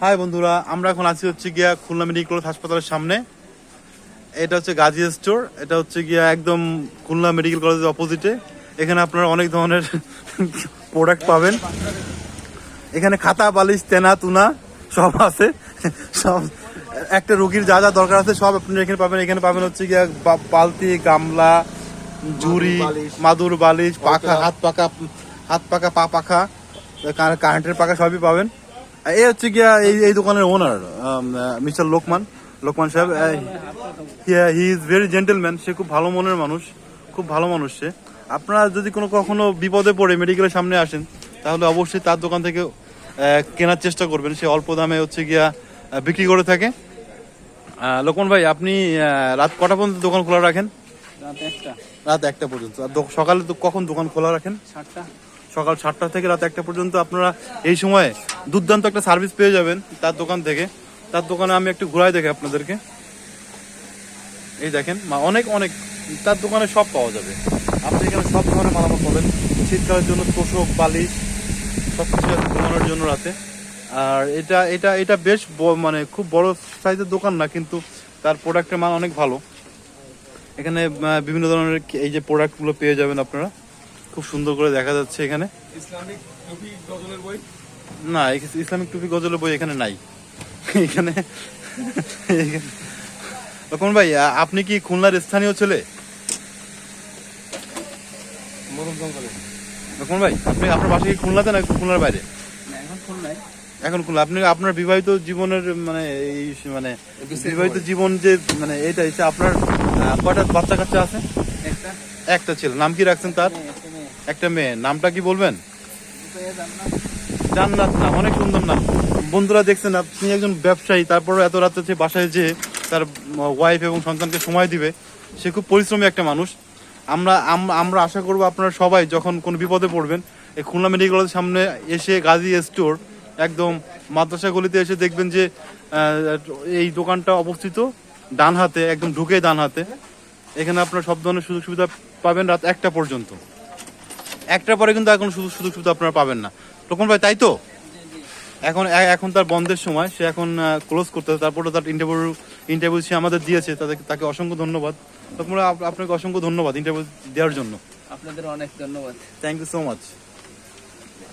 High বন্ধুরা আমরা এখন আছি হচ্ছে গিয়া খুলনা মেডিকেল কলেজ হাসপাতালের সামনে। এটা হচ্ছে গাজী স্টোর এটা হচ্ছে গিয়া একদম খুলনা মেডিকেল কলেজের অপোজিটে। এখানে আপনারা অনেক ধরনের প্রোডাক্ট পাবেন। এখানে খাতা বালিশ তেনা তুনা সব আছে। সব একটা রুগীর যা যা দরকার আছে সব আপনি এখানে পাবেন। এখানে পাবেন হচ্ছে গিয়া বালতি গামলা ঝুড়ি মাদুর বালিশ। পাখা হাত পাকা হাত পাকা পা পাখা কার- কারেন্টের পাখা সবই পাবেন। এই হচ্ছে গিয়া এই এই দোকানের ওনার mister Lokman Lokman sahib he is very gentleman সে খুব ভালো মনের মানুষ খুব ভালো মানুষ সে। আপনারা যদি কোনো কখনো বিপদে পড়ে মেডিকেলের সামনে আসেন তাহলে অবশ্যই তার দোকান থেকে কেনার চেষ্টা করবেন। সে অল্প দামে হচ্ছে গিয়া বিক্রি করে থাকে। লোকমান ভাই আপনি রাত কটা পর্যন্ত দোকান খোলা রাখেন? রাত একটা। রাত একটা পর্যন্ত। আর সকালে তো কখন দোকান খোলা রাখেন? সাতটা। সকাল সাতটা থেকে রাত একটা পর্যন্ত আপনারা এই সময়ে দুর্দান্ত একটা সার্ভিস পেয়ে যাবেন তার দোকান থেকে। তার দোকানে আমি একটু ঘুরাই দেখে আপনাদেরকে। এই দেখেন অনেক অনেক, তার দোকানে সব পাওয়া যাবে। আপনি এখানে সব ধরনের মালামাল পাবেন। শীতকালের জন্য তোষক, বালিশ সব কিছু ঘুমানোর জন্য রাতে। আর এটা এটা এটা বেশ মানে খুব বড় সাইজের দোকান না, কিন্তু তার প্রোডাক্টের মান অনেক ভালো। এখানে বিভিন্ন ধরনের এই যে প্রোডাক্টগুলো পেয়ে যাবেন আপনারা। খুব সুন্দর করে দেখা যাচ্ছে এখানে। ইসলামিক টুপি গজলের বই? না ইসলামিক টুপি গজলের বই এখানে নাই। এখানে এখানে- ভাই আপনি কি খুলনার স্থানীয় ছেলে? মরমদম ভাই আপনি আপনার বাসা কি খুলনাতে না খুলনার বাইরে? এখন খুলনা। আপনি আপনার বিবাহিত জীবনের মানে এই মানে বিবাহিত জীবন যে মানে এইটা হচ্ছে আপনার কয়টা বাচ্চা কাচ্চা আছে? একটা। ছেলে। নাম কি রাখছেন তার? মেয়ে, একটা মেয়ে। নামটা কি বলবেন। জান্নাত নাম, অনেক সুন্দর নাম বন্ধুরা দেখছেন, আপনি একজন ব্যবসায়ী, তারপরে এত রাতে সে বাসায় যে তার ওয়াইফ এবং সন্তানকে সময় দিবে, সে খুব পরিশ্রমী একটা মানুষ আমরা আমরা আশা করব আপনারা সবাই যখন কোনো বিপদে পড়বেন, এই খুলনা মেডিকেল কলেজের সামনে এসে গাজী স্টোর একদম মাদ্রাসা গলিতে এসে দেখবেন যে এই দোকানটা অবস্থিত ডান হাতে একদম ঢুকে ডান হাতে এখানে আপনারা সব ধরনের সুযোগ সুবিধা পাবেন রাত একটা পর্যন্ত একটার পরে কিন্তু এখন সুযোগ সুযোগ সুবিধা আপনারা পাবেন না। তখন ভাই তাই তো? এখন এখন তার বন্ধের সময় সে এখন ক্লোজ করতে তারপর তারপরে তার ইন্টারভিউ ইন্টারভিউ সে আমাদের দিয়েছে তাদেরকে তাকে অসংখ্য ধন্যবাদ। তখন আপনাকে অসংখ্য ধন্যবাদ ইন্টারভিউ দেওয়ার জন্য। আপনাদের অনেক ধন্যবাদ। Thank you so much